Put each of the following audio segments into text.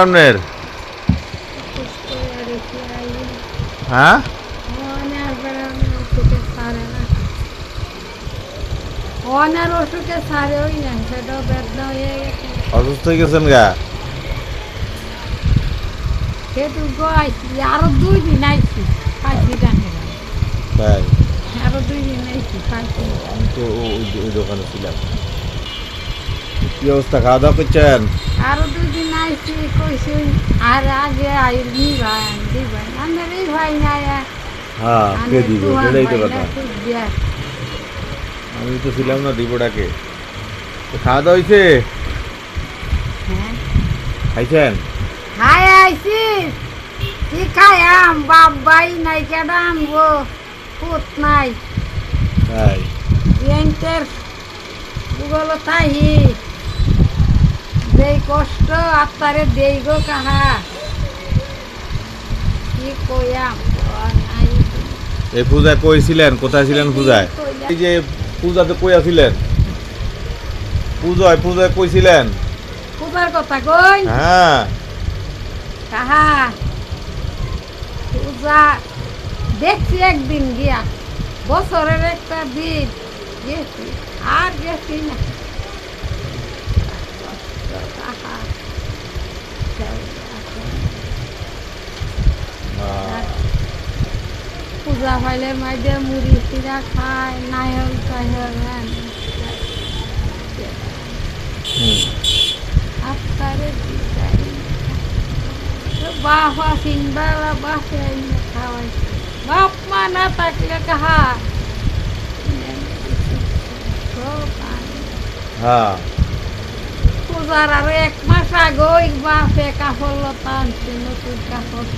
আপনার হ্যাঁ? অসুস্থ হয়ে গেছেন গা? আরও দিন টাকা তাই দুই দিন পাঁচি আমি তো কি অবস্থা, খাওয়া দাওয়া করছেন? আরও দুই দিন আইসি কইছি আর আগে আইল নি ভাই দি ভাই আমার এই ভাই না হ্যাঁ কে দিব সেটাই তো কথা দিয়া আমি তো ছিলাম না দিবটাকে তো খাওয়া দাওয়া হয়েছে হ্যাঁ খাইছেন হাই আইসি কি খায়াম বাবাই নাই কেডা আনব পুত নাই তাই এন্টার গুগল তাহি যেই কষ্ট আত্মারে দেই গো কাহা। কি কইয়াম এই পূজায় কই ছিলেন কোথায় ছিলেন পূজায়? এই যে পূজাতে কই আছিলেন। পূজায় পূজায় কই ছিলেন পূজার কথা কই হ্যাঁ কাহা? পূজা দেখছি একদিন গিয়া। বছরের একটা দিন। গেছি আর গেছি না। কাহা আহ, পূজা পাইলে মাইদে মুড়ি চিরা খায় নাইহল টাইহল হ্যাঁ হুম। আত্মারে দিতাই বাবা সিংবালা বাসে খাওয়াই বাপ মা না থাকলে কাহা হ্যাঁ পূজার আরও এক মাস আগেই বাপে কাপড় লতা আনছে নতুন কাপড়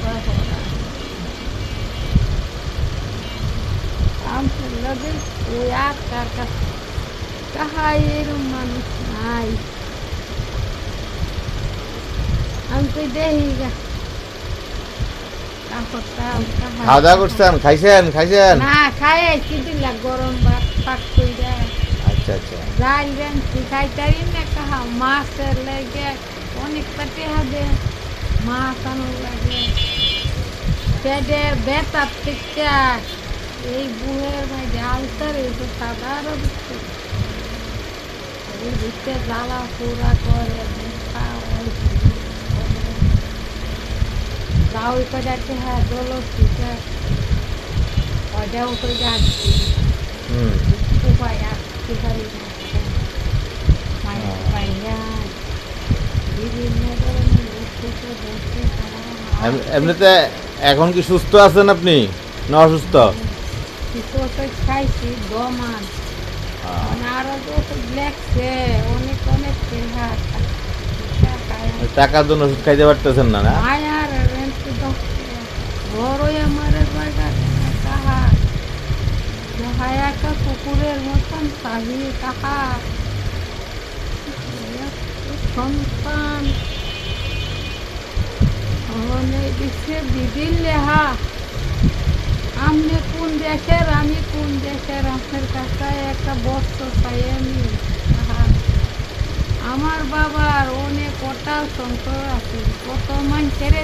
আর কার কাছে? কাহা মানুষ নাই। আমি তো দেখি গা খাওয়া দাওয়া করছেন? খাইছেন? খাইছেন? না খাই দিলা গরম ভাত পাক কইরা আচ্ছা আচ্ছা ডাল রান্ধছি খাইতারি না কাহা মাছের লাগে অনেক কাটে হবে মাছ আনুর লাগে পেটের বেতার থেকে এই বুহের মাঝে আলসার এসে সাধারণ এই ভিতরে জ্বালা পোড়া করে ব্যথা হয়। যাও ওই করে একটা হ্যাঁ দোলো শিখে ওটাও করে যাচ্ছি হুম এমনিতে এখন কি সুস্থ আছেন আপনি? না অসুস্থ? মানে টাকার জন্য ওষুধ খাইতে পারতেছেন না না? কুকুরের মতন সাহি কাহা সন্তান। অনেক দিচ্ছে দিদির লেহা। আপনি কোন দেশের আমি কোন দেশের? আপনার কাছে একটা বস্ত্র চাই আমি। আমার বাবার অনেক কটা সংসার আছে। কত মানুষের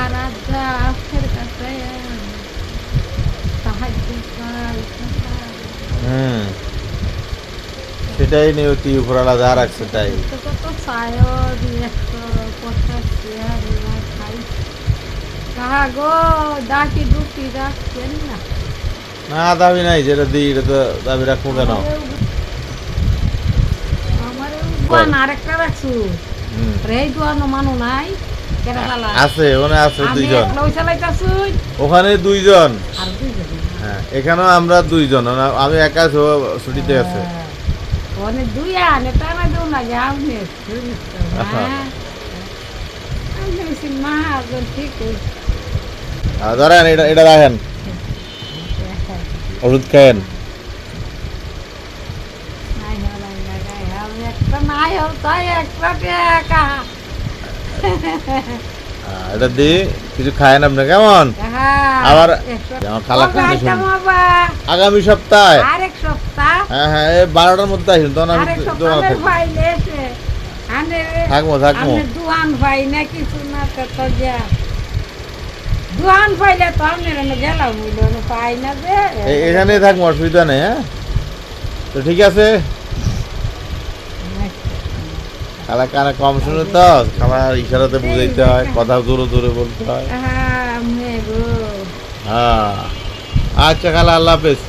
আর আজা আপনার কাছে সাহায্য চাই। হুম। সেটাই নিয়তি উপরালা যা রাখছে তাই। তো কত চায় পঞ্চাশ চেয়ার খাই। কাহা গো দুটি রাখছেন না? না দাবি নাই যেটা দিই এটা তো দাবি রাখব কেন? আমার আরেকটা রাখছু। হুম। রে দোয়ানো মানু নাই আছে ওখানে আছে দুইজন। ওখানে দুইজন। হ্যাঁ এখানেও আমরা দুইজন আমি একা ছুটিতে আছে। দুই আনে টানা দেও না যে আপনি হ্যাঁ আমি ভেবেছি মা একজন ঠিক হয়েছে আর ধরেন এটা এটা রাখেন ওষুধ খায়েন এটা দি কিছু খায়েন আপনি কেমন আবার খালা আগামী সপ্তাহে আরেক সপ্তাহ হ্যাঁ হ্যাঁ বারোটার মধ্যে আসুন তখন আমি থাকব ফাইলে এসে আন এখানে থাকব থাকব। দুহান পাই না কিছু না তো যা। দুহান পাইলে তো আমি বুঝলো পাই না যে। এ- এখানেই থাকব অসুবিধা নেই হ্যাঁ? তো ঠিক আছে। খালা কানে কম শুনে তো খালা ইশারাতে বুঝাইতে হয় কথা জোরে জোরে বলতে হয়। হ্যাঁ হ্যাঁ। আচ্ছা খালা আল্লাহ হাফেজ।